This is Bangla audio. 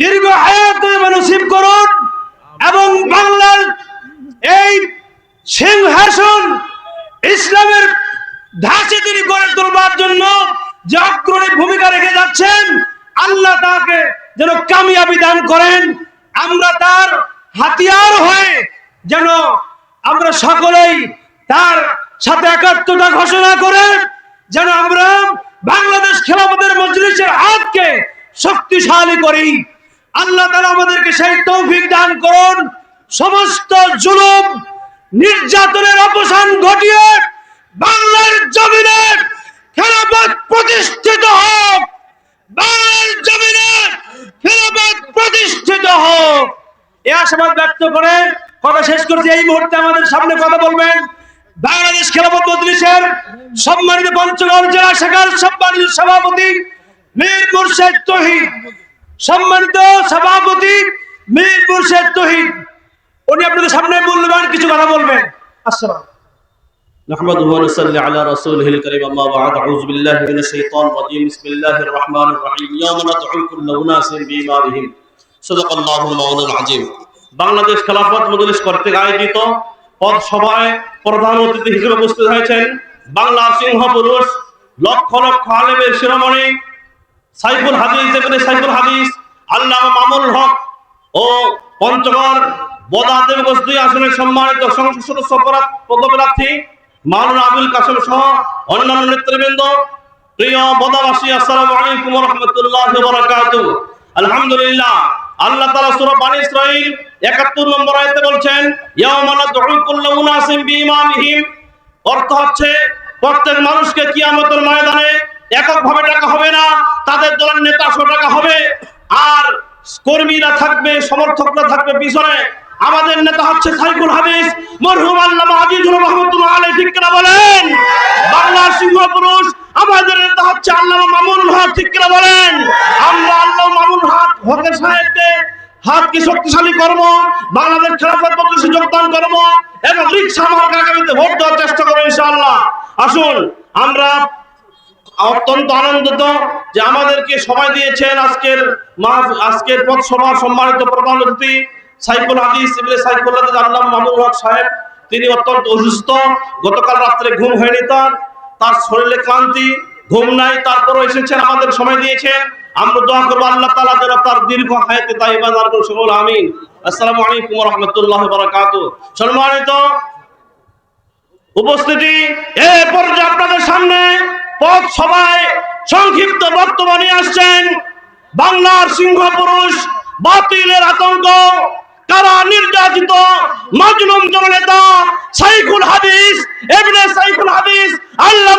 দীর্ঘ হায়াত নসিব করুন এবং বাংলার এই সিংহাসন ইসলামের ধাঁচে তিনি গড়ে তোলবার জন্য যে অগ্রণী ভূমিকা রেখে যাচ্ছেন, আল্লাহ তাকে যেন কামিয়াবি দান করেন। আমরা তার হাতিয়ার হয়ে যেন আমরা সকলেই তার সাথে একাত্মতা ঘোষণা করে যেন আমরা বাংলাদেশ খেলাফতের মজলিসের হাতকে শক্তিশালী করি। আল্লাহ তালা আমাদেরকে সেই তৌফিক দান করুন। সমস্ত জুলুম, নির্যাতনের অবসান ঘটিয়ে বাংলার জমিনে খেলাফত প্রতিষ্ঠিত হোক। বাংলার জমিনে খেলাফত প্রতিষ্ঠিত হোক। এ আশাবাদ ব্যক্ত করে কথা শেষ করছি। এই মুহূর্তে আমাদের সামনে কথা বলবেন বাংলাদেশ খেলাফত মজলিসের সম্মানিত পঞ্চগড় জেলা শাখার সম্মানিত সভাপতি মীর মুর্শেদ তহিদ। সম্মানিত সভাপতি মীর মুর্শেদ তহিদ উনি আপনাদের সামনে মূল্যবান কিছু কথা বলবেন আসসালাম نحمده ونصلي على رسوله الكريم أما بعد أعوذ بالله من الشيطان الرجيم بسم الله الرحمن الرحيم يوم ندعو كل أناس بإمامهم صدق الله المولى العظيم বাংলাদেশ খেলাফত মজলিস কর্তৃক আয়োজিত পদ সভায় প্রধান অতিথি হিসেবে উপস্থিত হয়েছেন বাংলার সিংহ পুরুষ লক্ষ লক্ষ আলেমের শিরোমণি সাইফুল হাদিস এখানে সাইফুল হাদিস আল্লাহ মামুল হক ও পঞ্চগড় বদাদেব দুই আসনের সম্মানিত সংসদ সদস্য পদপ্রার্থী আবুল কাসেম সহ অন্যান্য নেতৃবৃন্দ। প্রিয় বদাবাসী, আসসালামু আলাইকুম আলহামদুলিল্লাহ, আল্লাহ তাআলা সূরা বানী ইসরাঈল 71 নম্বর আয়াতে বলছেন ইয়াওমা নাদউ কুল্লু উনাসিম বিইমামিহিম অর্থ হচ্ছে, প্রত্যেক মানুষকে কিয়ামতের ময়দানে এককভাবে ডাকা হবে না, তাদের দলের নেতা সহ ডাকা হবে। আর কর্মীরা থাকবে, সমর্থকরা থাকবে পিছনে। আমাদের নেতা হচ্ছে সাইকুল হাদিস, মরহুম আল্লামা আজিজুর রহমতুল্লাহ আলাইহি, ঠিক কিনা বলেন? বাংলার সিংহ পুরুষ, আমাদের নেতা হচ্ছে আল্লামা মামুন হক, ঠিক কিনা বলেন? আমরা আল্লাহ মামুন হক, হকের সাহেবকে হাতকে শক্তিশালী কর্ম বাংলাদেশ খেলাফত মজলিসে যোগদান করব এবং রিক্সা মার্কা আগামীতে ভোট দেওয়ার চেষ্টা করব ইনশাআল্লাহ। আসুন, আমরা অত্যন্ত আনন্দিত যে আমাদেরকে সময় দিয়েছেন আজকের আজকের পথ সভার সম্মানিত প্রধান অতিথি সাইকুল হাদিস সাইকুল হাদিস আল্লাহ মামুন হক সাহেব। তিনি অত্যন্ত অসুস্থ, গতকাল রাত্রে ঘুম হয়নি তার। তার শরীরে ক্লান্তি, ঘুম নাই, তারপরও এসেছেন, আমাদের সময় দিয়েছেন। আমরা দোয়া করব আল্লাহ তাআলা যেন তার দীর্ঘ হায়াতে তাইবা দান করুন সকল, আমিন। আসসালামু আলাইকুম রাহমাতুল্লাহি ওয়া বারাকাতুহু। সম্মানিত উপস্থিতি, এ পর্যায়ে আপনাদের সামনে পথ সভায় সংক্ষিপ্ত বর্তমানে আসছেন বাংলার সিংহ পুরুষ বাতিলের আতঙ্ক, কারা নির্যাতিত, মাজলুম জননেতা সাইকুল হাদিস, এমনি সাইকুল হাদিস আল্লাহ